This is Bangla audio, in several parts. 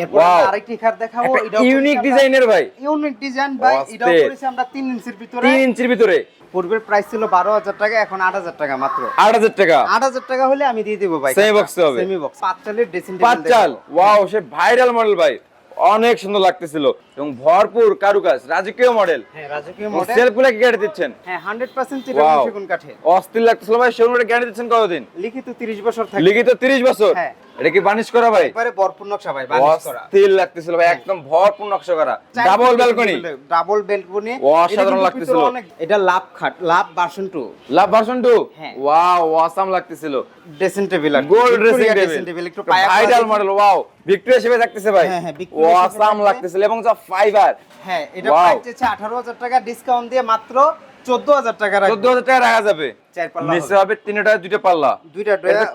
এরপর আরেকটি খাট দেখাবো একটা ইউনিক ডিজাইনের ভাই। ইউনিক ডিজাইন ভাই এটাও করেছি আমরা 3 ইঞ্চির ভিতরে। ইঞ্চির ভিতরে। পূর্বের প্রাইস ছিল 12000 টাকা এখন 8000 টাকা মাত্র। আট হাজার টাকা। 8000 টাকা হলে আমি দিয়ে দেব ভাই Semi box হবে? সেমি বক্স পাঁচ চালের ড্রেসিং পাঁচ চাল। ওয়াও সে ভাইরাল মডেল ভাই। অনেক সুন্দর লাগতেছিল। এবং ভরপুর কারুকাজ রাজকীয় মডেল হ্যাঁ রাজকীয় মডেল সেলফ কি গাড়ি দিচ্ছেন? হ্যাঁ 100% চিটাগাং সেগুন কাঠে অস্থির লাগতেছিল ভাই সেগুলো গ্যারান্টি দিচ্ছেন কতদিন? লিখিত 30 বছর থাকে। লিখিত তিরিশ বছর? হ্যাঁ। এটা কি বানিশ করা ভাই? একবারে ভরপুর নকশা ভাই বানিশ করা। অস্থির লাগতেছিল ভাই একদম ভরপুর নকশা করা। ডাবল ব্যালকনি ডাবল ব্যালকনি অসাধারণ লাগতেছিল। এটা লাভ খাট লাভ ভার্সন 2 লাভ ভার্সন 2 হ্যাঁ। ওয়াও অসাম লাগতেছিল। ড্রেসিং টেবিল আর গোল্ড ড্রেসিং ড্রেসিং টেবিল একটু ভাইরাল মডেল ওয়াও ভিক্টোরিয়া হিসেবে থাকতেছে ভাই। হ্যাঁ, হ্যাঁ, Victoria অসাম লাগতেছিল। এবং যা ফাইবার। হ্যাঁ এটা Wow. প্রাইস হচ্ছে 18000 টাকা ডিসকাউন্ট দিয়ে মাত্র 14000 টাকা রাখব। 14000 টাকা রাখা যাবে। চার পাল্লা নিচে হবে। তিনটা দুইটা পাল্লা। দুইটা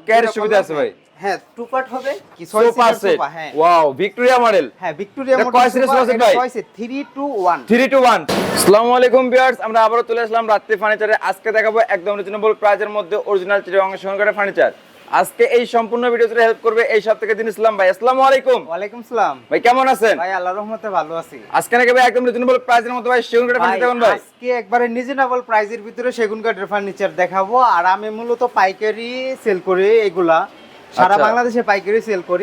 ক্যারি সুবিধা আছে ভাই। হ্যাঁ টু পার্ট হবে কি ছয় সোফা সেট হ্যাঁ। ওয়াও ভিক্টোরিয়া মডেল হ্যাঁ ভিক্টোরিয়া মডেল কয় সিরিজ আছে ভাই? 3 টু 1 থ্রি টু ওয়ান আসসালামু আলাইকুম ভিউয়ার্স আমরা আবারও চলে আসলাম রাত্রি ফার্নিচারে আজকে দেখাবো একদম রিজনেবল প্রাইজের মধ্যে অরিজিনাল চিটাগাং সহকারে ফার্নিচার আজকে এই সম্পূর্ণ ভিডিওতে হেল্প করবে এই সব থেকে দিন ইসলাম ভাই। আসসালামু আলাইকুম। ওয়ালাইকুম সালাম। ভাই কেমন আছেন? ভাই আল্লাহর রহমতে ভালো আছি। আজকে নাকি ভাই একদম রিজনেবল প্রাইজের মধ্যে ভাই সেগুন কাঠের ফার্নিচার দেবেন ভাই। আজকে একবারে রিজনেবল প্রাইসের ভিতরে সেগুন কাঠের ফার্নিচার দেখাবো। আর আমি মূলত পাইকারি সেল করি এগুলা। সারা আচ্ছা। বাংলাদেশে পাইকারি সেল করি।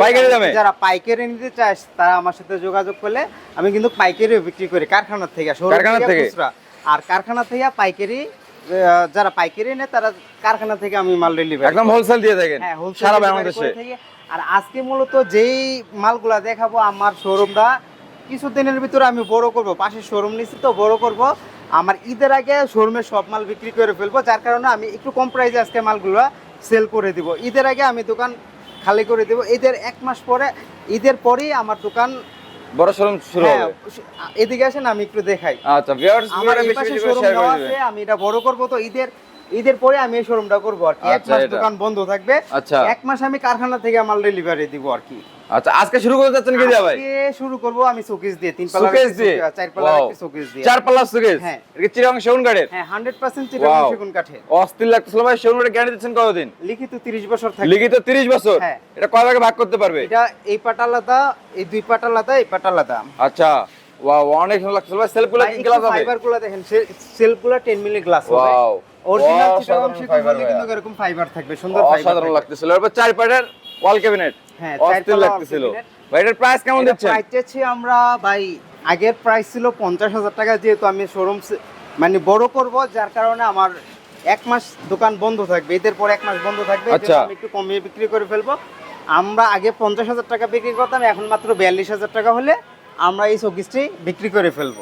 যারা পাইকারি নিতে চায় তারা আমার সাথে যোগাযোগ করলে আমি কিন্তু পাইকারি বিক্রি করি কারখানা থেকে কারখানা থেকে? আর কারখানা থেকে পাইকারি যারা পাইকারি নেয় তারা কারখানা থেকে আমি মাল ডেলিভারি একদম হোলসেল দিয়ে থাকেন। হ্যাঁ সারা বাংলাদেশে। আর আজকে মূলত যেই মালগুলা দেখাবো আমার শোরুমটা কিছুদিনের ভিতরে আমি বড় করব। পাশে শোরুম নিচ্ছি তো বড় করব। আমার ঈদের আগে শোরুমে সব মাল বিক্রি করে ফেলব যার কারণে আমি একটু কম প্রাইসে আজকে মালগুলো সেল করে দিব। ঈদের আগে আমি দোকান খালি করে দিব। ঈদের এক মাস পরে ঈদের পরেই আমার দোকান বড় শোরুম শুরু হ্যাঁ হবে? এদিকে আসেন আমি একটু দেখাই। আচ্ছা ভিউয়ার্স আমার এই পাশে শোরুম আছে আমি এটা বড় করব তো ঈদের ঈদের পরে আমি এই শোরুমটা করব আর কি। এক আচ্ছা, মাস দোকান বন্ধ থাকবে। আচ্ছা। এক মাস আমি কারখানা থেকে মাল ডেলিভারি দিব আর কি। আচ্ছা আজকে শুরু করতে যাচ্ছেন কি দিয়া ভাই? আজকে শুরু করব আমি শোকেস দিয়ে তিন পাল্লা সুকেশ দিয়ে? চার পাল্লা. একটা শোকেস দিয়ে। চার পাল্লা সুকেশ? হ্যাঁ। এটা চিরাং সেগুন কাঠের? হ্যাঁ 100% চিটাগাং Wow. সেগুন কাঠে অস্থির লাগতেছিল ভাই সেগুন কাঠের গ্যারান্টি দিচ্ছেন কতদিন? লিখিত 30 বছর থাকে লিখিত 30 বছর? হ্যাঁ। এটা কয় ভাগে ভাগ করতে পারবে? এটা এই পাটা আলাদা এই দুই পাটা আলাদা এই পাটা আলাদা। আচ্ছা। ওয়াও অনেক সুন্দর লাগতেছিল ভাই। সেলফগুলো কি গ্লাস হবে? ফাইবারগুলো দেখেন। সেলফগুলো 10 মিলি গ্লাস হবে। ওয়াও অরিজিনাল চিটাগাং সেগুন বলতে কিন্তু এরকম ফাইবার থাকবে সুন্দর ফাইবার অসাধারণ লাগতেছিল। এরপর চার পাটের ওয়াল ক্যাবিনেট হ্যাঁ, অস্থির লাগতেছিল। ভাই এটার প্রাইস কেমন দিচ্ছেন? প্রাইস আমরা ভাই আগের প্রাইস ছিল পঞ্চাশ হাজার টাকা যেহেতু আমি শোরুম মানে বড় করব যার কারণে আমার এক মাস দোকান বন্ধ থাকবে। এদের পর এক মাস বন্ধ থাকবে আচ্ছা। আমি একটু কমিয়ে বিক্রি করে ফেলব। আমরা আগে পঞ্চাশ হাজার টাকা বিক্রি করতাম এখন মাত্র বিয়াল্লিশ হাজার টাকা হলে আমরা এই শোকিসটি বিক্রি করে ফেলব।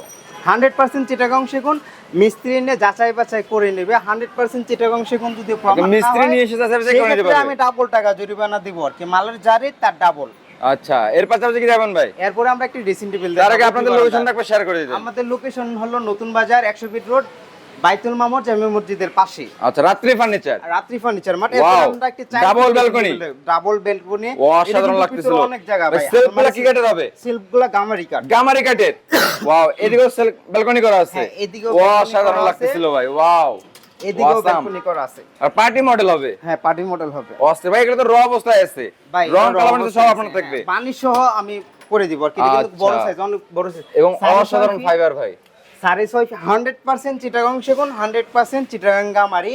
হান্ড্রেড পার্সেন্ট চিটাগাং সেগুন মিস্ত্রি নিয়ে যাচাই বাছাই করে নেবে। হান্ড্রেড পার্সেন্ট চিটাগাং সেগুন যদি মিস্ত্রি নিয়ে এসে যাচাই বাছাই করে নেবে আমি ডাবল টাকা জরিমানা দিব আর কি। মালের যারে তার ডাবল আচ্ছা এর পাশাপাশি কি যাবেন ভাই? এরপরে আমরা একটি ড্রেসিং টেবিল তার আগে আপনাদের লোকেশন একবার শেয়ার করে দিই আমাদের লোকেশন হলো নতুন বাজার একশো ফিট রোড বাইতুল মামর জামি মসজিদের পাশে। আচ্ছা রাত্রি ফার্নিচার। রাত্রি ফার্নিচার Wow! আমরা একটি Double balcony? ডাবল বেলকনি অসাধারণ লাগতেছিল। অনেক জায়গা ভাই। সেলফগুলো কি কাঠের হবে? সেলফগুলো গামারি কাঠ গামারি কাঠের ওয়াও এদিকেও সেল ব্যালকনি করা আছে। হ্যাঁ, এদিকেও balcony অসাধারণ লাগতেছিল ভাই। ওয়াও এদিকেও. বেলকনি করা আছে। আর পার্টি মডেল হবে? হ্যাঁ পার্টি মডেল হবে। অস্থির ভাই এটা তো র অবস্থায় আছে। ভাই রং কালার মানে সব আপনার থাকবে। হ্যাঁ, বানিশ সহ আমি করে দিব আর কি। কিন্তু বড় আচ্ছা। সাইজ অনেক বড় সাইজ এবং অসাধারণ ফাইবার ভাই। সাড়ে ছয়শো হান্ড্রেড পার্সেন্ট চিটাগাং সেগুন হান্ড্রেড পার্সেন্ট চিটাগাং গামারি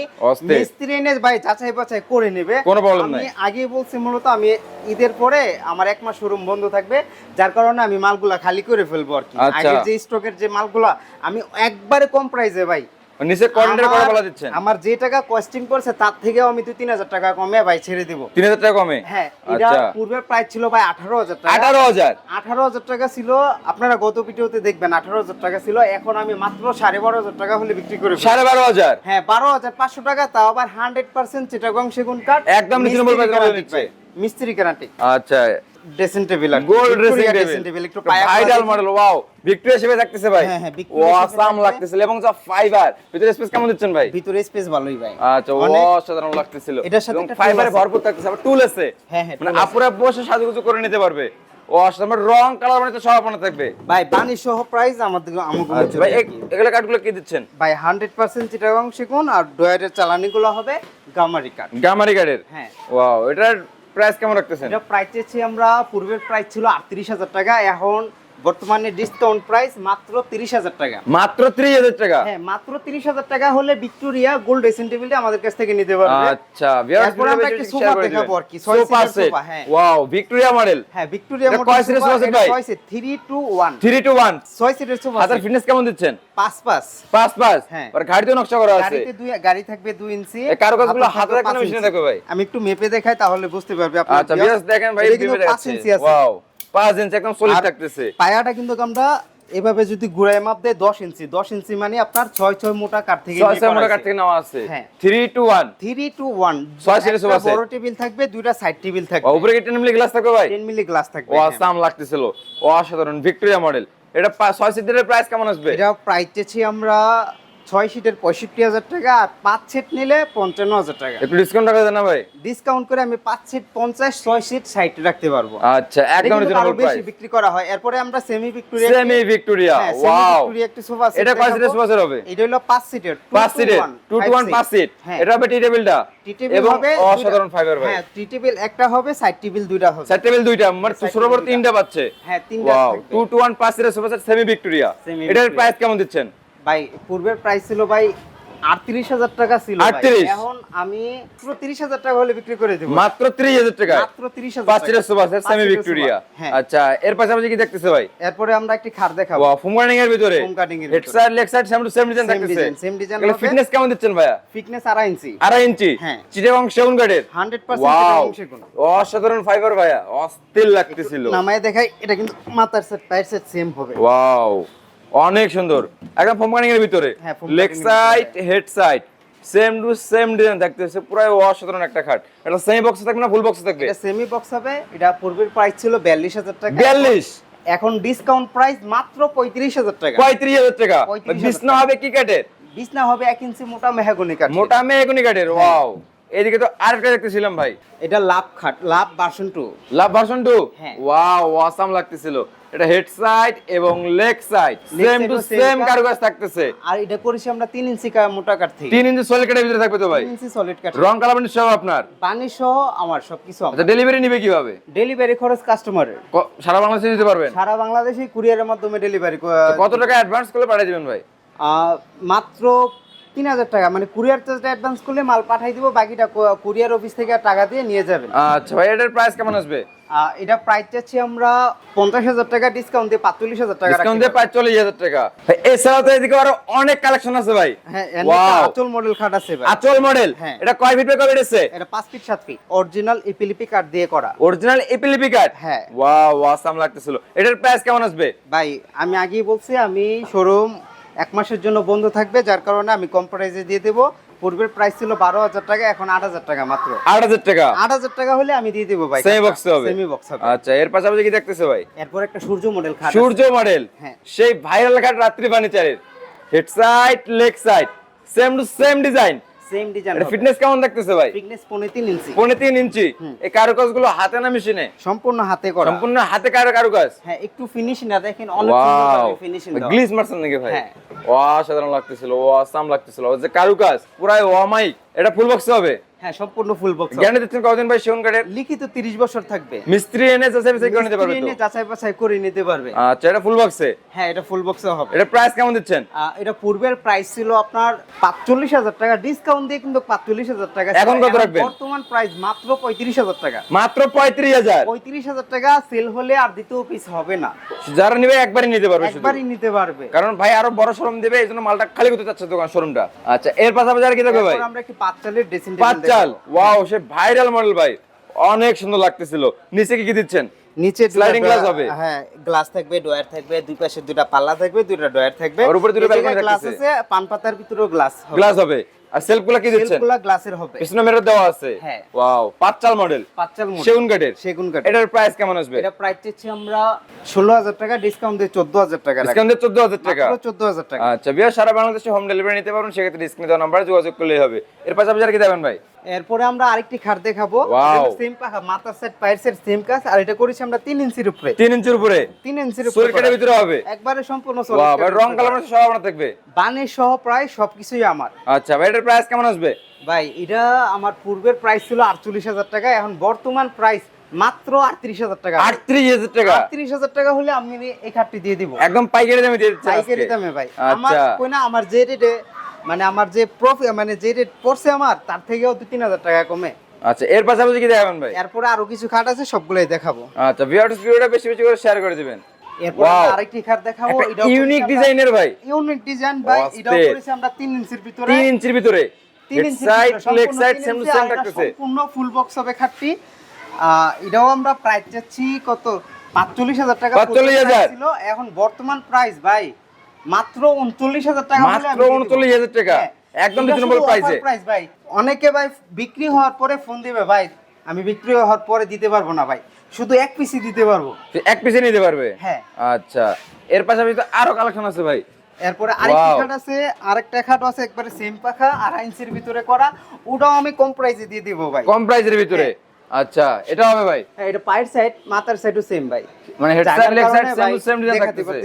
মিস্ত্রি এনে ভাই যাচাই বাছাই করে নেবে কোনো প্রবলেম আমি নাই। আগেই বলছি মূলত আমি ঈদের পরে আমার এক মাস শোরুম বন্ধ থাকবে যার কারণে আমি মালগুলা খালি করে ফেলব আর কি আচ্ছা। আগের যে স্টকের যে মালগুলা আমি একবারে কম প্রাইসে ভাই নিচে কোয়ারেন্টাইন করা বলা দিচ্ছেন? আমার যে টাকা কস্টিং পড়ছে তার থেকেও আমি দুই তিন হাজার টাকা কমে ভাই ছেড়ে দিব। 3000 টাকা কমে? হ্যাঁ এটা আচ্ছা। প্রাইস ছিল ভাই আঠারো হাজার টাকা। 18000 আঠারো হাজার টাকা ছিল আপনারা গত ভিডিওতে দেখবেন আঠারো হাজার টাকা ছিল এখন আমি মাত্র সাড়ে বারো হাজার টাকা হলে বিক্রি করি সাড়ে বারো হাজার? হ্যাঁ বারো হাজার পাঁচশো টাকা তাও আবার হান্ড্রেড পার্সেন্ট চিটাগং সেগুন কাঠ একদম। মিস্ত্রি গ্যারান্টি আচ্ছা dressing table gold dressing table একটু ভাইরাল মডেল ওয়াও ভিক্টোরিয়া হিসেবে থাকতেছে ভাই। হ্যাঁ, হ্যাঁ, অসাম লাগতেছিল এবং যা ফাইবার ভিতরে স্পেস কেমন দিচ্ছেন ভাই? ভিতরে স্পেস ভালোই ভাই। আচ্ছা অসাধারণ লাগতেছিল। এটার সাথে ফাইবারে ভরপুর থাকতেছে আবার টুল আছে। হ্যাঁ, হ্যাঁ, মানে আপুরা বসে সাজুগুজু করে নিতে পারবে। অসাধারণ মানে রং কালার মানে তো সব আপনার থাকবে। ভাই বানি সহ প্রাইস আমাদের আমাগুলো আচ্ছা ভাই এগুলো কাঠগুলো কি দিচ্ছেন? ভাই হান্ড্রেড পার্সেন্ট চিটাগং সেগুন আর ডয়ারের চালানিগুলো হবে গামারি কাঠ গামারি কাঠের হ্যাঁ। ওয়াও এটার প্রাইস কেমন রাখতেছেন? এটা প্রাইস চেয়েছি আমরা পূর্বের প্রাইস ছিল আটত্রিশ হাজার টাকা এখন বর্তমানে ডিসকাউন্ট প্রাইস মাত্র তিরিশ হাজার টাকা। মাত্র ত্রিশ হাজার টাকা? হ্যাঁ মাত্র তিরিশ হাজার টাকা হলে ভিক্টোরিয়া গোল্ড ড্রেসিং টেবিলটা আমাদের কাছ থেকে নিতে পারবে। আচ্ছা এরপর আমরা একটা সোফা করে দেখাবো আর কি, সোফা সেট হ্যাঁ। ওয়াও ভিক্টোরিয়া মডেল হ্যাঁ ভিক্টোরিয়া মডেল কয় সিটের সোফা সেট ভাই? Three two one three two one ছয় সিটের সোফা সেট। ফিটনেস কেমন দিচ্ছেন? পাঁচ পাঁচ। পাঁচ পাঁচ? হ্যাঁ। আর গাড়িতে নকশা করা আছে। গাড়িতে দুই গাড়ি থাকবে দুই ইঞ্চি এই কারুকাজগুলো হাতের হাতে থাকবে রাখবে না পাঁচ মেশিনে। থাকবে ভাই? আমি একটু মেপে দেখাই তাহলে বুঝতে পারবে আপনার। আচ্ছা। বিয়াস দেখেন ভাই ভিডিও ইঞ্চি আছে। ওয়াও পাঁচ ইঞ্চি একদম সলিড থাকতেছে। পায়াটা কিন্তু আমরা এভাবে যদি ঘুরায় মাপ দেয় দশ ইঞ্চি দশ ইঞ্চি মানে আপনার ছয় ছয় মোটা কাঠ থেকে ছয় ছয় মোটা কাঠ থেকে নেওয়া আছে। Two one three two set. বড় টেবিল থাকবে দুইটা সাইড টেবিল থাকবে। উপরে কি মিলি গ্লাস থাকবে ভাই? মিলি গ্লাস থাকবে ও হ্যাঁ। আসাম লাগতেছিল। ও অসাধারণ। ভিক্টোরিয়া মডেল এটা ছয় সিটের প্রাইস কেমন আসবে? এটা প্রাইস চেয়েছি আমরা ছয় সিটের পঁয়ষট্টি হাজার টাকা আর পাঁচ সেট নিলে পঞ্চান্ন হাজার টাকা। একটু ডিসকাউন্ট রাখা যায় না ভাই? ডিসকাউন্ট করে আমি পাঁচ সেট পঞ্চাশ ছয় সিট সাইড রাখতে পারব। আচ্ছা একদম এটা কিন্তু আরও বেশি বিক্রি করা হয়। এরপরে আমরা semi Victoria semi Victoria wow একটা সোফা সেট এটা কয় সিটের সোফা সেট হবে? এটা হলো পাঁচ সিটের পাঁচ সিটের টু টু ওয়ান পাঁচ সিট হ্যাঁ। এটা হবে টি টেবিলটা টি টেবিল হবে অসাধারণ ফাইবার ভাই। হ্যাঁ টি টেবিল একটা হবে সাইড টেবিল দুইটা হবে। সাইড টেবিল দুইটা মানে Side ছোট বড় তিনটা পাচ্ছে। হ্যাঁ তিনটা টু টু ওয়ান পাঁচ সিটের সোফা সেট সেমি ভিক্টোরিয়া এটার প্রাইস কেমন দিচ্ছেন? ভাই পূর্বের প্রাইস ছিল ভাই আটত্রিশ হাজার টাকা ছিল এখন আমি তিরিশ হাজার টাকা হলে বিক্রি করে দেবো। মাত্র ত্রিশ হাজার টাকা? মাত্র তিরিশ হাজার সেমি ভিক্টোরিয়া হ্যাঁ। আচ্ছা এর পাশাপাশি কি দেখতেছে ভাই? এরপরে আমরা একটি খাট দেখাবো। ফোম কাটিং এর ভিতরে। Cutting এর head side leg side same same design থাকতেছে। same design ফিটনেস কেমন দিচ্ছেন ভাইয়া? ফিটনেস আড়াই ইঞ্চি আড়াই ইঞ্চি হ্যাঁ। চিটাগং সেগুন কাঠের হান্ড্রেড ওয়াও পার্সেন্ট অসাধারণ ফাইবার ভাইয়া অস্থির লাগতেছিল। নামায় দেখাই এটা কিন্তু মাথার সেট পায়ের সেট সেম হবে। ওয়াও অনেক সুন্দর। একদম ফোম কাটিং এর ভিতরে। হ্যাঁ, leg side head side same to same design থাকতেছে পুরাই অসাধারণ একটা খাট। এটা সেমি বক্স থাকবে না ফুল বক্স থাকবে? এটা সেমি বক্স হবে এটা পূর্বের প্রাইস ছিল বিয়াল্লিশ হাজার টাকা। বিয়াল্লিশ। এখন ডিসকাউন্ট প্রাইস মাত্র পঁয়ত্রিশ হাজার টাকা। পঁয়ত্রিশ হাজার টাকা। বিছনা হবে কি কাঠের? বিছনা হবে এক ইঞ্চি মোটা মেহাগনি কাঠ মোটা মেহগুনি কাঠের হ্যাঁ। ওয়াও এদিকে তো আরেকটা দেখতেছিলাম ভাই। এটা লাভ খাট love version two love version two হ্যাঁ। ওয়াও অসাম লাগতেছিল। এটা হেড সাইড এবং leg side. Same to same কারুকাজ থাকতেছে। আর এটা করেছি আমরা তিন ইঞ্চি কা- মোটা কাঠ থেকে। তিন ইঞ্চি সলিড কাঠের ভিতরে থাকবে তো ভাই? তিন ইঞ্চি সলিড কাঠ। রং কালার সব আপনার? পানি সহ আমার সবকিছু আচ্ছা ডেলিভারি নিবে কীভাবে? ডেলিভারি খরচ কাস্টমারের সারা বাংলাদেশে দিতে পারবেন? সারা বাংলাদেশে কুরিয়ারের মাধ্যমে ডেলিভারি কত টাকা অ্যাডভান্স করলে পাঠিয়ে দিবেন ভাই? মাত্র তিন হাজার টাকা। মানে কুরিয়ার চার্জটা অ্যাডভান্স করলে মাল পাঠাই দিব বাকিটা কুরিয়ার অফিস থেকে টাকা দিয়ে নিয়ে যাবেন। আচ্ছা ভাই এটার প্রাইস কেমন আসবে? এটা প্রাইস চাচ্ছি আমরা পঞ্চাশ হাজার টাকা ডিসকাউন্ট দিয়ে পাঁচচল্লিশ হাজার টাকা ডিসকাউন্ট দিয়ে পারি। পাঁচ চল্লিশ হাজার টাকা। এছাড়াও তো এদিকে আরও অনেক কালেকশন আছে ভাই। হ্যাঁ! আচল মডেল খাট আছে ভাই। আচল মডেল হ্যাঁ। এটা কয় ফিট এটা পাঁচ ফিট সাত ফিট অরিজিনাল ইপিলিপি কাঠ দিয়ে করা। অরিজিনাল এপিলিপি কার্ড হ্যাঁ। ওয়াও লাগতেছিল। এটার প্রাইস কেমন আসবে? ভাই আমি আগেই বলছি আমি শোরুম এক মাসের জন্য বন্ধ থাকবে যার কারণে আমি কম প্রাইসে দিয়ে দেবো। পূর্বের প্রাইস ছিল বারো হাজার টাকা এখন আট হাজার টাকা মাত্র। আট হাজার টাকা? আট হাজার টাকা হলে আমি দিয়ে দেবো ভাই সেমি বক্স হবে? সেমি বক্স হবে। আচ্ছা এর পাশাপাশি কি দেখতেছে ভাই? এরপর একটা সূর্য মডেল খাট সূর্য মডেল হ্যাঁ। সেই ভাইরাল খাট রাত্রি ফার্নিচারের head side leg side same to same design same design এটা ফিটনেস কেমন দেখতেছে ভাই? Fitness inch. ইঞ্চি। এই কারুকাজগুলো হাতে না মেশিনে? সম্পূর্ণ হাতে করা। সম্পূর্ণ হাতে কারও কারুকাজ? হ্যাঁ একটু ফিনিশিং না দেখেন অনেক সুন্দর ফিনিশিং গ্লিস মারছেন নাকি ভাই? হ্যাঁ। অসাধারণ লাগতেছিল ও আসাম লাগতেছিল যে কারুকাজ পুরাই অমাইক এটা ফুল বক্স হবে? হ্যাঁ সম্পূর্ণ ফুল বক্স গ্যারান্টি দিচ্ছেন কতদিন ভাই সেগুন কাঠের লিখিত 30 বছর থাকবে। মিস্ত্রি এনে যাচাই বাছাই করে নিতে পারবে মিস্ত্রি এনে যাচাই বাছাই করে নিতে পারবে। আচ্ছা এটা ফুল বক্সে হ্যাঁ এটা ফুল বক্সে হবে। এটা প্রাইস কেমন দিচ্ছেন? এটা পূর্বের প্রাইস ছিল আপনার পাঁচচল্লিশ হাজার টাকা ডিসকাউন্ট দিয়ে কিন্তু পাঁচচল্লিশ হাজার টাকা এখন কত রাখবেন? বর্তমান প্রাইস মাত্র পঁয়ত্রিশ হাজার টাকা। মাত্র পঁয়ত্রিশ হাজার? পঁয়ত্রিশ হাজার টাকা সেল হলে আর দ্বিতীয় পিস হবে না। যারা নিবে একবারই নিতে পারবে একবারই নিতে পারবে। কারণ ভাই আরও বড় শোরুম দিবে এই জন্য মালটা খালি করতে চাচ্ছে দোকান শোরুমটা। আচ্ছা এর পাশাপাশি আর কি ভাই? আমরা কি ড্রেসিং চাল ওয়াও সে ভাইরাল মডেল ভাই। অনেক সুন্দর লাগতেছিল। নিচে কি কি দিচ্ছেন? নিচে স্লাইডিং গ্লাস হবে? হ্যাঁ গ্লাস থাকবে ডয়ার থাকবে দুই পাশে দুটো পাল্লা থাকবে দুটো ডয়ার থাকবে। আর উপরে দুটো গ্লাস আছে পান পাতার ভিতরেও গ্লাস হবে। গ্লাস হবে। আর সেলফগুলা কি দিচ্ছেন? সেলফগুলা গ্লাসের হবে। পিছনে মেরর দেওয়া আছে? হ্যাঁ। ওয়াও পাঁচ চাল মডেল পাঁচ চাল model। সেগুন কাঠের? সেগুন কাঠ এটার প্রাইস কেমন আসবে? এটা প্রাইস আমরা ষোলো হাজার টাকা ডিসকাউন্ট দিয়ে চোদ্দ হাজার টাকা ডিসকাউন্ট দিয়ে চোদ্দ হাজার টাকা? চোদ্দ হাজার টাকা। আচ্ছা সারা বাংলাদেশে হোম ডেলিভারি নিতে পারবেন সেক্ষেত্রে স্ক্রিনে দেওয়া নাম্বারে যোগাযোগ করলেই হবে। এর পাশাপাশি আর কি দেবেন ভাই? এরপরে আমরা আরেকটি খাট দেখাবো. সেম পাখা মাথার সেট পায়ের সেট সেম কাজ। আর এটা করেছি আমরা তিন ইঞ্চির উপরে। তিন ইঞ্চির উপরে? তিন ইঞ্চির উপরে সোল কাঠের ভিতরে হবে? একবারে সম্পূর্ণ ওয়াও ভাই রং কালার সব আপনার থাকবে? বানের সহ প্রায় সবকিছুই আমার। আচ্ছা ভাই এটার প্রাইস কেমন আসবে? ভাই এটা আমার পূর্বের প্রাইস ছিল আটচল্লিশ হাজার টাকা এখন বর্তমান প্রাইস মাত্র আটত্রিশ হাজার টাকা। আটত্রিশ হাজার টাকা? আটত্রিশ হাজার টাকা হলে আমি এই খাটটি দিয়ে দিব। একদম পাইকারি দামে দিয়ে পাইকারি দামে ভাই। আমার আচ্ছা। কই না আমার যে রেটে মানে আমার যে মানে যে রেট পড়ছে আমার তার থেকেও দু তিন হাজার টাকা কমে। আচ্ছা এর পাশাপাশি কি দেখাবেন ভাই? এরপরে আরও কিছু খাট আছে সবগুলোই দেখাবো। আচ্ছা ভিউয়ার্স ভিডিওটা বেশি বেশি করে শেয়ার করে দিবেন. আরেকটি খাট দেখাবো একটা ইউনিক ডিজাইনের ভাই। ইউনিক ডিজাইন ভাই অস্থির। করেছি আমরা 3 ইঞ্চির ভিতরে। তিন ইঞ্চির ভিতরে। তিন ইঞ্চির side, ভিতরে, leg সম্পূর্ণ side, তিন same to ইঞ্চি, same আর এটা থাকতেছে। সম্পূর্ণ ফুল বক্স হবে খাটটি। এটাও আমরা প্রাইস চাচ্ছি কত? পাঁচচল্লিশ হাজার টাকা 45,000 ছিল। এখন বর্তমান প্রাইস ভাই মাত্র উনচল্লিশ হাজার টাকা মাত্র টাকা। হ্যাঁ। একদম রিজনেবল প্রাইসে ভাই। অনেকে ভাই বিক্রি হওয়ার পরে ফোন দিবে ভাই আমি বিক্রি হওয়ার পরে দিতে পারব না ভাই। শুধু এক পিসি দিতে পারব। এক পিসে নিতে পারবে? হ্যাঁ। আচ্ছা। এর পাশাপাশি তো আরও কালেকশন আছে ভাই। এরপরে আরেকটি. খাট আছে আরেকটা খাট আছে একবারে সেম পাখা আড়াই ইঞ্চির ভিতরে করা। ওটাও আমি কম প্রাইসে দিয়ে দিব ভাই। কম প্রাইসের ভিতরে? আচ্ছা এটা হবে ভাই? হ্যাঁ এটা পায়ের সাইড মাথার সাইডও সেম ভাই। মানে head side leg side same same design থাকতেছে।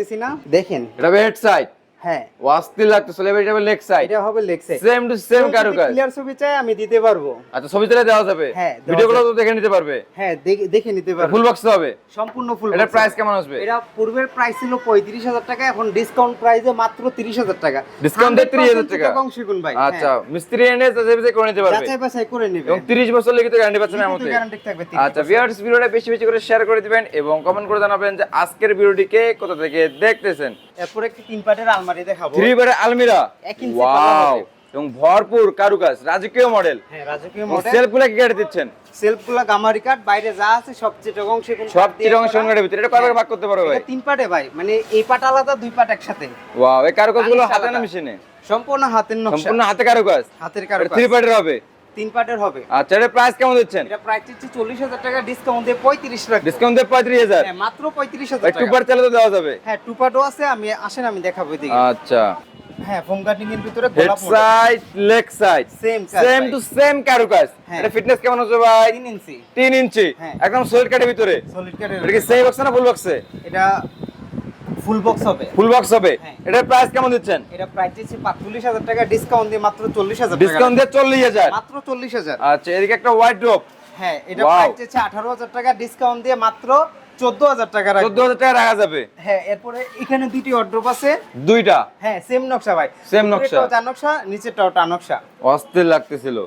দেখেন। এটা হেড সাইড হ্যাঁ। ওয়াস্তিল লাগতেছে এবার এটা হবে লেগ সাইড এটা হবে leg side same to same কারুকাজ। ক্লিয়ার ছবি চাই আমি দিতে পারব। আচ্ছা ছবি তুলে দেওয়া যাবে? হ্যাঁ, ভিডিওগুলো তো দেখে নিতে পারবে। হ্যাঁ দেখে- দেখে নিতে পারব। ফুল বক্স হবে। সম্পূর্ণ ফুল এটার প্রাইস কেমন আসবে? এটা পূর্বের প্রাইস ছিল পঁয়ত্রিশ হাজার টাকা এখন ডিসকাউন্ট প্রাইসে মাত্র তিরিশ হাজার টাকা। Discount দিয়ে 30,000 টাকা। অংশীগুণ ভাই আচ্ছা মিস্ত্রি এনে যাচাই বাছাই করে নিতে হ্যাঁ। পারবে। যাচাই বাছাই করে নিবে। এবং 30 বছর লিখিত গ্যারান্টি পাচ্ছেন এমতে গ্যারান্টি থাকবে আচ্ছা বছর। ভিউয়ার্স ভিডিওটা বেশি বেশি করে শেয়ার করে দিবেন এবং কমেন্ট করে জানাবেন যে আজকের ভিডিওটিকে কোথা থেকে দেখতেছেন। এরপর একটি তিন পাটের আলমারি দেখাবো। থ্রি আলমিরা। ওয়াও এবং ভরপুর কারুকাজ রাজকীয় মডেল হ্যাঁ রাজকীয় মডেল সেলফগুলো কি কেটে দিচ্ছেন? সেলফগুলো গামারি কাট বাইরে যা আছে সব চিটগং সেগুন সব ভিতরে। এটা কয়বার ভাগ করতে পারবে ভাই? তিন পাটে ভাই। মানে এই পাট আলাদা দুই পাট একসাথে। ওয়াও এই কারুকাজগুলো গুলো হাতে না মেশিনে? সম্পূর্ণ হাতের নকশা। সম্পূর্ণ হাতে কারুকাজ? হাতের থ্রি কারুকাজ। হবে? তিন পাটের হবে। আচ্ছা এটা প্রাইস কেমন দিচ্ছেন? এটা প্রাইস হচ্ছে চল্লিশ হাজার টাকা ডিসকাউন্ট দিয়ে পঁয়ত্রিশ লাখ ডিসকাউন্ট দিয়ে পঁয়ত্রিশ হাজার? হ্যাঁ মাত্র পঁয়ত্রিশ হাজার টু পার্ট চালে তো দেওয়া যাবে। হ্যাঁ টু পাটও আছে আমি আসেন আমি দেখাবো এদিকে। আচ্ছা। হ্যাঁ ফোম কাটিং এর ভিতরে গোলাপ side leg side same same to same কারুকাজ। হ্যাঁ। এটা ফিটনেস কেমন হচ্ছে ভাই? তিন ইঞ্চি। তিন ইঞ্চি। হ্যাঁ। একদম সলিড কাটের ভিতরে। সলিড এটা কি সেম বক্স না ফুল বক্সে এটা ফুল বক্স হবে। ফুল বক্স হবে? হ্যাঁ। এটার প্রাইস কেমন দিচ্ছেন? এটা প্রাইস পাঁচচল্লিশ হাজার টাকা ডিসকাউন্ট দিয়ে মাত্র চল্লিশ হাজার টাকা ডিসকাউন্ট দিয়ে চল্লিশ হাজার? মাত্র চল্লিশ হাজার। আচ্ছা এদিকে একটা হোয়াইট ড্রপ হ্যাঁ এটা প্রাইস আঠারো হাজার টাকা ডিসকাউন্ট দিয়ে মাত্র চোদ্দ হাজার টাকা রাখব। চোদ্দ হাজার টাকা রাখা যাবে? হ্যাঁ এরপরে এখানে দুটি অর্ডার আছে। দুইটা? হ্যাঁ সেম নকশা ভাই। Same নকশা। নকশা নিচেরটাও টা নকশা অস্থির লাগতেছিল।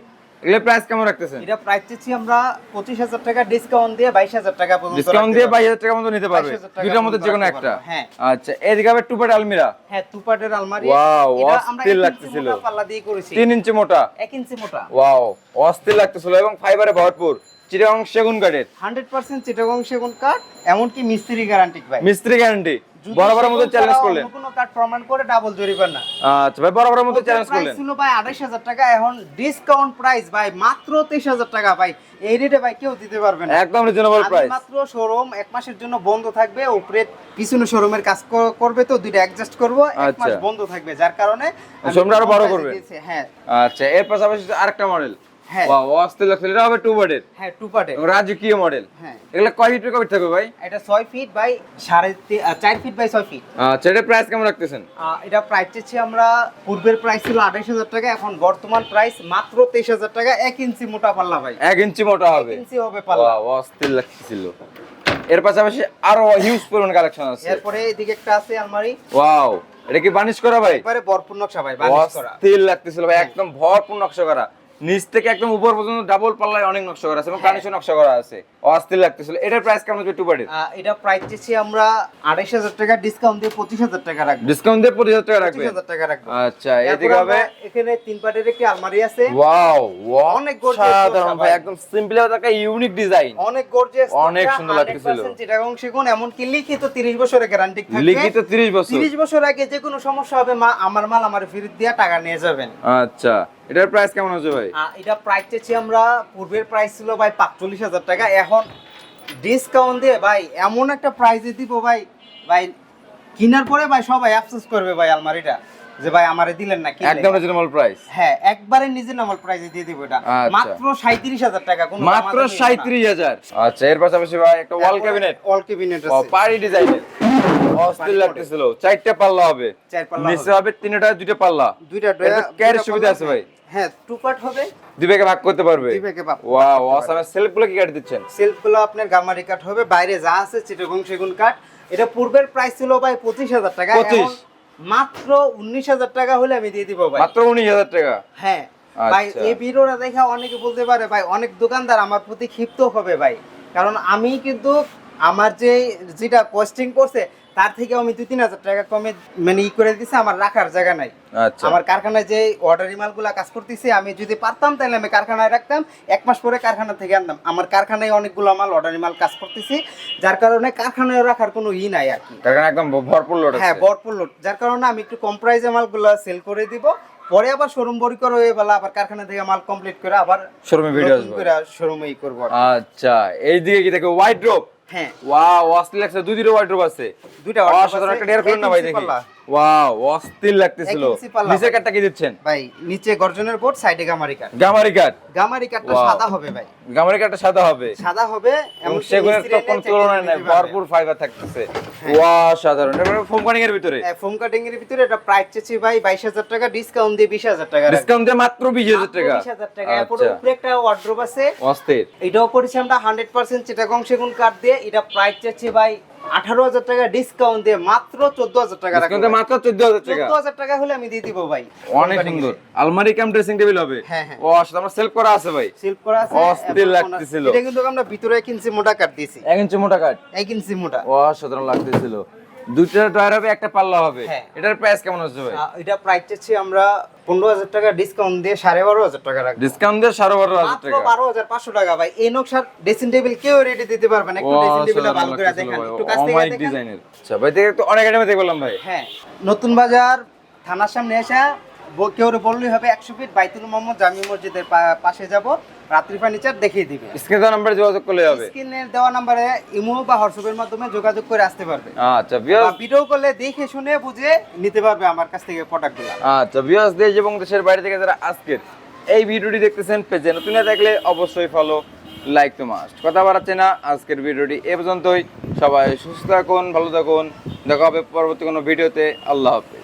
এগুলোর প্রাইস কেমন রাখতেছেন? এটা প্রাইস দিচ্ছি আমরা পঁচিশ হাজার টাকা ডিসকাউন্ট দিয়ে বাইশ হাজার টাকা পর্যন্ত ডিসকাউন্ট দিয়ে পারব। বাইশ হাজার টাকা মতো নিতে পারবে? 22,000 দুইটার মধ্যে যে কোনো একটা? হ্যাঁ। আচ্ছা এদিকে হবে টু পার্ট আলমিরা। হ্যাঁ তুপাটের আলমারি। ওয়াও অস্থির লাগতেছিল। পাল্লা দিয়ে করেছি। তিন ইঞ্চি মোটা। এক ইঞ্চি মোটা। ওয়াও অস্থির লাগতেছিল এবং ফাইবারে ভরপুর। চিটাগং সেগুন কাঠের। হান্ড্রেড পার্সেন্ট চিটাগং সেগুন কাঠ এমনকি মিস্ত্রি গ্যারান্টি ভাই। মিস্ত্রি গ্যারান্টি যদি মতো চ্যালেঞ্জ করলেন। কোনো কাঠ প্রমাণ করে ডাবল জরিমানা আচ্ছা ভাই বরাবরের মতো চ্যালেঞ্জ করলেন। ছিল ভাই আড়াইশ হাজার টাকা এখন ডিসকাউন্ট প্রাইস ভাই মাত্র তেইশ হাজার টাকা ভাই। এই রেটে ভাই কেউ দিতে পারবে না। একদম রিজনেবল প্রাইস মাত্র শোরুম এক মাসের জন্য বন্ধ থাকবে উপরে পিছনে শোরুমের কাজ করবে তো দুইটা অ্যাডজাস্ট করব এক মাস আচ্ছা। বন্ধ থাকবে যার কারণে শোরুমটা আরও বড় করবে? হ্যাঁ। আচ্ছা এর পাশাপাশি আরেকটা মডেল। ওয়াও অস্থির লাগছিল এটা হবে টু বার্ডের হ্যাঁ টু পার্টে রাজকীয় মডেল হ্যাঁ। এগুলো কয় ফিট কবে থাকবে ভাই? এটা ছয় ফিট বাই সাড়ে তি- আহ, চার ফিট বাই ছয় ফিট আচ্ছা এটার প্রাইস কেমন রাখতেছেন? এটা প্রাইস চাচ্ছি আমরা পূর্বের প্রাইস ছিল আঠাইশ হাজার টাকা এখন বর্তমান প্রাইস মাত্র তেইশ হাজার টাকা এক ইঞ্চি মোটা পাল্লা ভাই। এক ইঞ্চি মোটা এক হবে। ইঞ্চি হবে পাল্লা। ওয়াও অস্থির লাগতেছিল। এর পাশাপাশি আরও হিউজ পরিমাণ কালেকশন আছে। এরপরে এদিকে একটা আছে আলমারি। ওয়াও এটা কি বানিশ করা ভাই? একবারে ভরপুর নকশা ভাই বানিশ করা। হ্যাঁ। অস্থির লাগতেছিল ভাই একদম ভরপুর নকশা করা। নিচ থেকে একদম উপর পর্যন্ত ডাবল পাল্লায় অনেক নকশা করা আছে এবং হ্যাঁ। কানিশও নকশা করা আছে। অস্থির লাগতেছিল। এটার প্রাইস কেমন হবে টু পার্টির এটা প্রাইস চাচ্ছি আমরা আড়াইশ হাজার টাকা ডিসকাউন্ট দিয়ে পঁচিশ হাজার টাকা রাখব। ডিসকাউন্ট দিয়ে পঁচিশ হাজার টাকা রাখবে হাজার টাকা রাখব। আচ্ছা এদিকে হবে। এখানে তিন পাটের একটি আলমারি আছে। ওয়াও অনেক gorgeous সাধারণ ভাই। একদম সিম্পল একটা ইউনিক ডিজাইন অনেক গর্জিয়াস অনেক সুন্দর লাগতেছিল। চিটাগং সেগুন এমনকি লিখিত 30 বছরের গ্যারান্টি থাকবে। লিখিত 30 বছর। 30 বছর আগে যে কোনো সমস্যা হবে মা আমার মাল আমার ফেরত দিয়ে টাকা নিয়ে যাবেন। আচ্ছা। এটার প্রাইস কেমন হচ্ছে ভাই? এটা প্রাইস চেয়েছি আমরা পূর্বের প্রাইস ছিল ভাই পাঁচচল্লিশ হাজার টাকা। এখন ডিসকাউন্ট দিয়ে ভাই এমন একটা প্রাইজে দিব ভাই ভাই কেনার পরে ভাই সবাই আফসোস করবে ভাই আলমারিটা যে ভাই আমারে দিলেন না। একদম রিজনেবল প্রাইস হ্যাঁ একবারে প্রাইজে দিয়ে দিব এটা। আচ্ছা। মাত্র সাঁত্রিশ হাজার টাকা কোনো মাত্র সাঁত্রিশ হাজার। আচ্ছা এর পাশাপাশি ভাই একটা ওয়াল ক্যাবিনেট ওয়াল ক্যাবিনেট আছে। পাড়ি ডিজাইনের অস্থির লাগতেছিল। চারটা পাল্লা হবে। চার পাল্লা নিচে হবে। তিনটা দুইটা পাল্লা। দুইটা সুবিধা আছে ভাই। হ্যাঁ টু পার্ট হবে। দুই ভাগে ভাগ করতে পারবে? দুই ভাগে ভাগ করতে ওয়াও অসাম সেলফগুলো কি কাটি দিচ্ছেন সেলফগুলো আপনার গামারি কাঠ হবে বাইরে যা আছে চিটাগং সেগুন এটা পূর্বের প্রাইস ছিল ভাই পঁচিশ হাজার টাকা 25? মাত্র উনিশ হাজার টাকা হলে আমি দিয়ে দিব ভাই। মাত্র টাকা? হ্যাঁ ভাই আচ্ছা। এই ভিডিওটা দেখে অনেকে বলতে পারে ভাই অনেক দোকানদার আমার প্রতি ক্ষিপ্ত হবে ভাই। কারণ আমি কিন্তু আমার যে যেটা কস্টিং করছে তার থেকে আমি দুই তিন হাজার টাকা কমে মানে ই করে দিছে আমার রাখার জায়গা নাই। আচ্ছা। আমার কারখানায় যে অর্ডারি মালগুলা কাজ করতেছি আমি যদি পারতাম তাহলে আমি কারখানায় রাখতাম এক মাস পরে কারখানা থেকে আনতাম। আমার কারখানায় অনেকগুলো মাল অর্ডারি মাল কাজ করতেছি যার কারণে কারখানায় রাখার কোনো ই নাই আর কি। কারণ একদম ভরপুর লোড হ্যাঁ ভরপুর লোড যার কারণে আমি একটু কম প্রাইসে মালগুলো সেল করে দিব পরে আবার শোরুম বড়ি করে হয়ে বেলা আবার কারখানা থেকে মাল কমপ্লিট করে আবার শোরুমে ভিডিও নতুন আসবে। করে শোরুমে ই করব আচ্ছা এই দিকে কি দেখো হোয়াইট ড্রপ হ্যাঁ। ওয়াও অস্থির লাগছে দুই দুটো ওয়ার্ডরোব আছে। দুইটা অসাধারণ একটা ডেয়ার খুলুন না ভাই দেখি। ওয়াও অস্থির লাগতেছিল। নিচের। কাটটা কি দিচ্ছেন? ভাই নিচে গর্জনের বোর্ড সাইডে গামারি কাঠ গামারি কাট গামারি Wow. সাদা হবে ভাই। গামারি কাটটা সাদা হবে। সাদা হবে এবং মিস্ত্রি তো কোনো তুলনা নাই ভরপুর ফাইবার থাকতেছে। ওয়া সাধারণ। এটা ফোম কানিং এর ভিতরে। হ্যাঁ, ফোম কাটিং এর ভিতরে এটা প্রাইস চেয়েছি ভাই বাইশ হাজার টাকা ডিসকাউন্ট দিয়ে বিশ হাজার টাকা ডিসকাউন্ট দিয়ে মাত্র বিশ হাজার টাকা। বিশ হাজার টাকা। এরপরে আচ্ছা। উপরে একটা ওয়ার্ড্রোব আছে। অস্থির। এটাও করেছি আমরা হান্ড্রেড পার্সেন্ট চিটাগং সেগুন কাঠ দিয়ে। এটা প্রাইস চাচ্ছি ভাই আঠারো হাজার টাকা ডিসকাউন্ট দিয়ে মাত্র চোদ্দ হাজার টাকা মাত্র চোদ্দ হাজার টাকা। চোদ্দ হাজার টাকা হলে আমি দিয়ে দিব ভাই। অনেক সুন্দর। আলমারি কাম ড্রেসিং টেবিল হবে। হ্যাঁ, হ্যাঁ। ও আসলে আমরা সেলফ করা আছে ভাই। সেলফ করা আছে। অস্থির লাগতেছিল। এটা কিন্তু আমরা ভিতরে এক ইঞ্চি মোটা কাট দিয়েছি। এক ইঞ্চি মোটা কাট এক ইঞ্চি মোটা। অসাধারণ সাধারণ লাগতেছিল। দুইটা হবে একটা পাল্লা হবে। হ্যাঁ। এটার প্রাইস কেমন আসবে ভাই? এটা প্রাইস চাচ্ছি আমরা পনেরো হাজার টাকা ডিসকাউন্ট দিয়ে সাড়ে বারো হাজার টাকা রাখব। ডিসকাউন্ট দিয়ে সাড়ে বারো হাজার টাকা। বারো হাজার পাঁচশো টাকা ভাই। এই নকশার ড্রেসিং টেবিল কেউ রেডি দিতে পারবে না একটু ড্রেসিং ভালো করে দেখেন একটু কাছ থেকে দেখেন। ডিজাইনের আচ্ছা ভাই দেখে তো অনেক আইটেম দেখলাম ভাই। হ্যাঁ নতুন বাজার থানার সামনে এসে কেউ বললেই হবে একশো ফিট বাইতুল মোহাম্মদ জামি মসজিদের পাশে যাব রাত্রি ফার্নিচার দেখিয়ে দিবে। স্ক্রিনে নাম্বারে যোগাযোগ করলে হবে। স্ক্রিনের দেওয়া নাম্বারে ইমো বা হোয়াটসঅ্যাপের মাধ্যমে যোগাযোগ করে আসতে পারবে। আচ্ছা বা ভিডিও করলে দেখে শুনে বুঝে নিতে পারবে আমার কাছ থেকে প্রোডাক্টগুলো আচ্ছা বিয়াস দেশ এবং দেশের বাইরে থেকে যারা আজকের এই ভিডিওটি দেখতেছেন পেজে নতুন থাকলে অবশ্যই ফলো লাইক তো মাস্ট কথা বাড়াচ্ছে না আজকের ভিডিওটি এ পর্যন্তই। সবাই সুস্থ থাকুন ভালো থাকুন। দেখা হবে পরবর্তী কোনো ভিডিওতে। আল্লাহ হাফেজ।